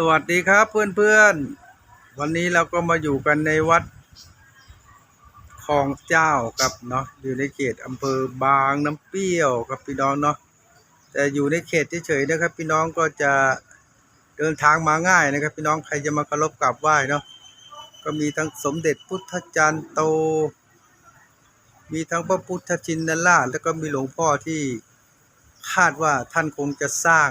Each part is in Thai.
สวัสดีครับเพื่อนๆ วันนี้เราก็มาอยู่กันในวัดคลองเจ้าครับเนาะอยู่ในเขตอำเภอบางน้ำเปรี้ยวครับพี่น้องเนาะแต่อยู่ในเขตเฉยๆนะครับ พี่น้องก็จะเดินทางมาง่ายนะครับ พี่น้องใครจะมาเคารพกราบไหว้เนาะก็มีทั้งสมเด็จพุทธจารย์โต มีทั้งพระพุทธชินราชแล้วก็มีหลวงพ่อที่คาดว่าท่านคงจะสร้าง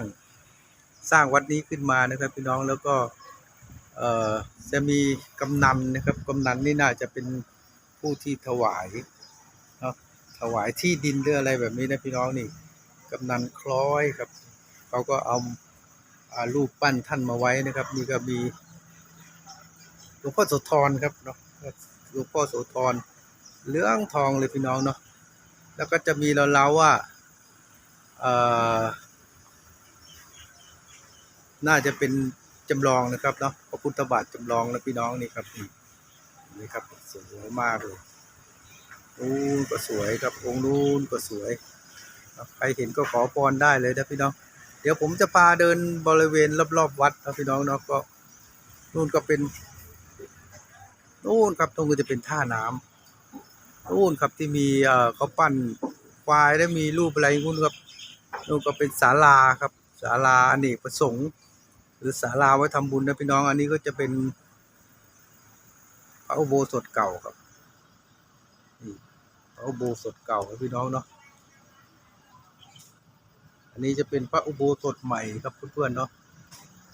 สร้างวัดนี้ขึ้นมานะครับพี่น้องแล้วก็จะมีกำนันนะครับกำนันนี่น่าจะเป็นผู้ที่ถวายเนาะถวายที่ดินหรืออะไรแบบนี้นะพี่น้องนี่กำนันคล้อยครับเขาก็เอาอารูปปั้นท่านมาไว้นะครับ นี่ก็มีหลวงพ่อโสธรครับเนาะหลวงพ่อโสธรเลืองทองเลยพี่น้องเนาะแล้วก็จะมีเราๆว่าเอ่อ น่าจะเป็นจำลองนะครับเนาะพระพุทธบาทจำลองนะพี่น้องนี่ครับนี่นครับสวยมากเลยนู้ก็สวยครับองค์นู้นก็สวยใครเห็นก็ขอพรได้เลยนะพี่น้อง เดี๋ยวผมจะพาเดินบริเวณรอบๆวัดนะพี่น้องเนาะก็นู่นก็เป็นนู่นครับตรงก็จะเป็นท่าน้ำนู่นครับที่มีเอ่อเขาปั้นควายแล้มีรูปอะไรนู่นครับนู่นก็เป็นศาลาครับศาลาอเนกประสงค์ หรือศาลาไว้ทำบุญนะพี่น้อง อันนี้ก็จะเป็นพระอุโบสถเก่าครับนี่พระอุโบสถเก่าครับพี่น้องเนาะอันนี้จะเป็นพระอุโบสถใหม่ครับเพื่อนๆเนาะ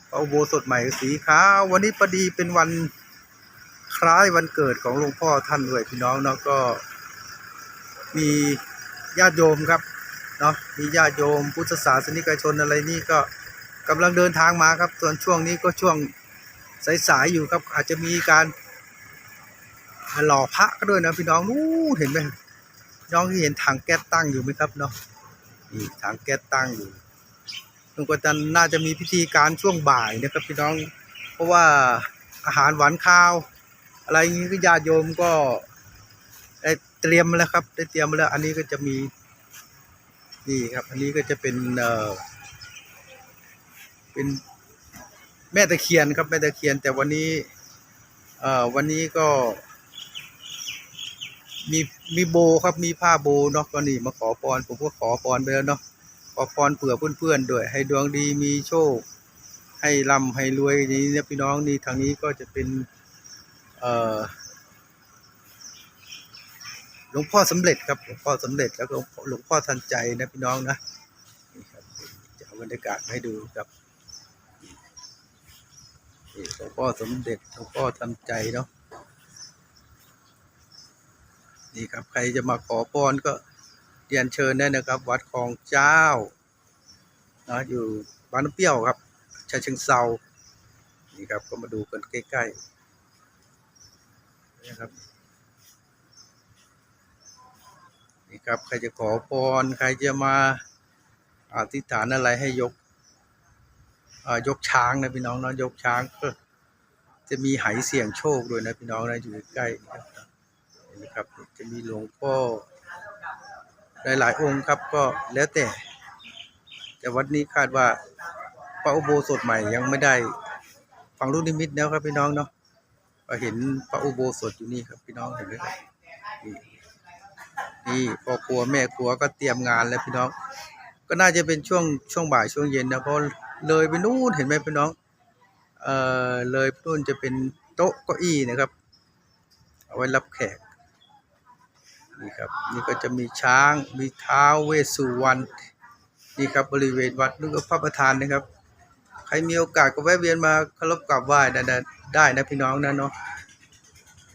พระอุโบสถใหม่สีขาววันนี้พอดีเป็นวันคล้ายวันเกิดของหลวงพ่อท่านด้วยพี่น้องเนาะก็มีญาติโยมครับเนาะมีญาติโยมพุทธศาสนิกชนอะไรนี่ก็ กำลังเดินทางมาครับส่วนช่วงนี้ก็ช่วงสายๆอยู่ครับ อาจจะมีการหล่อพระก็ด้วยนะพี่น้องนู้เห็นไหมน้องที่เห็นถังแก๊สตั้งอยู่ไหมครับเนาะนี่ถังแก๊สตั้งอยู่ตรงก็จะน่าจะมีพิธีการช่วงบ่ายนะครับพี่น้อง เพราะว่าอาหารหวานข้าว อะไรอย่างนี้ก็ญาติโยมก็ได้เตรียมมาแล้วครับ ได้เตรียมมาแล้ว อันนี้ก็จะมีนี่ครับ อันนี้ก็จะเป็นเอ่อ เป็นแม่ตะเคียนครับแม่ตะเคียน แต่วันนี้เอ่อวันนี้ก็ มีมีโบครับมีผ้าโบเนาะก็นี่มาขอพรผมก็ขอพรไปแล้วเนาะขอพรเผื่อเพื่อนๆด้วย ให้ดวงดีมีโชค ให้ร่ำให้รวยอย่างนี้นะพี่น้องนี่ทางนี้ก็จะเป็นเอ่อหลวงพ่อสำเร็จครับหลวงพ่อสำเร็จแล้วก็หลวงพ่อทันใจนะพี่น้องนะนี่ครับจะเอาบรรยากาศให้ดูครับ หลวงพ่อสมเด็จหลวงพ่อทันใจเนาะนี่ครับใครจะมาขอพรก็เรียนเชิญได้นะครับ วัดคลองเจ้านะอยู่บ้านเปรี้ยวครับชาเชิงเซานี่ครับก็มาดูกันใกล้ๆนะครับนี่ครับใครจะขอพรใครจะมาอธิษฐานอะไรให้ยก ยกช้างนะพี่น้องเนาะยกช้างก็จะมีไหเสี่ยงโชคด้วยนะพี่น้องนะอยู่ใกล้นะครับเห็นไหมครับจะมีหลวงพ่อหลายๆองค์ครับก็แล้วแต่ แต่วัดนี้คาดว่าพระอุโบสถใหม่ยังไม่ได้ฟังลูกนิมิตแล้วครับพี่น้องเนาะก็เห็นพระอุโบสถอยู่นี่ครับพี่น้องเห็นไหมครับนี่พ่อครัวแม่ครัวก็เตรียมงานแล้วพี่น้อง ก็น่าจะเป็นช่วงช่วงบ่ายช่วงเย็นนะเพราะ เลยไปนู่นเห็นไหมพี่น้อง เอ่อเลยนู่นจะเป็นโต๊ะเก้าอี้นะครับ เอาไว้รับแขกนี่ครับนี่ก็จะมีช้างมีเท้าวเวสสุวรรณนี่ครับบริเวณวัดนี่ก็พระประธานนะครับ ใครมีโอกาสก็แวะเวียนมาเคารพกราบไหว้ได้ได้ได้นะพี่น้องนะเนาะ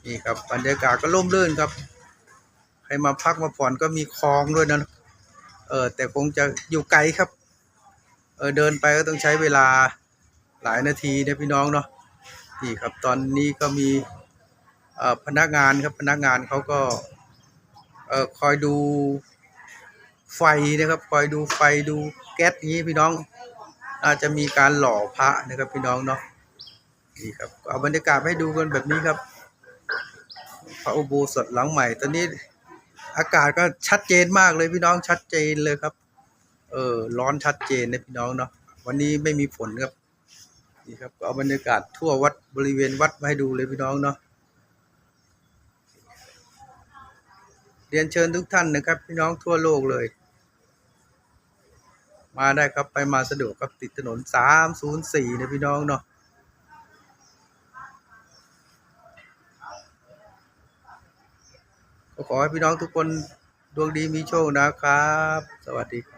นี่ครับบรรยากาศก็ร่มรื่นครับ ใครมาพักมาผ่อนก็มีคลองด้วยนะเออแต่คงจะอยู่ไกลครับ เออเดินไปก็ต้องใช้เวลาหลายนาทีนะพี่น้องเนาะนี่ครับตอนนี้ก็มีเอ่อพนักงานครับพนักงานเขาก็เอ่อคอยดูไฟนะครับคอยดูไฟดูแก๊สอย่างนี้พี่น้องอาจจะมีการหล่อพระนะครับพี่น้องเนาะนี่ครับเอาบรรยากาศให้ดูกันแบบนี้ครับ พระอุโบสถหลังใหม่ ตอนนี้อากาศก็ชัดเจนมากเลยพี่น้องชัดเจนเลยครับ เออร้อนชัดเจนนะพี่น้องเนาะวันนี้ไม่มีฝนครับนี่ครับเอาบรรยากาศทั่ววัดบริเวณวัดมาให้ดูเลยพี่น้องเนาะเรียนเชิญทุกท่านนะครับ พี่น้องทั่วโลกเลย มาได้ครับไปมาสะดวกครับติดถนนสามศูนย์สี่นะพี่น้องเนาะขอให้พี่น้องทุกคนดวงดีมีโชคนะครับ สวัสดีครับ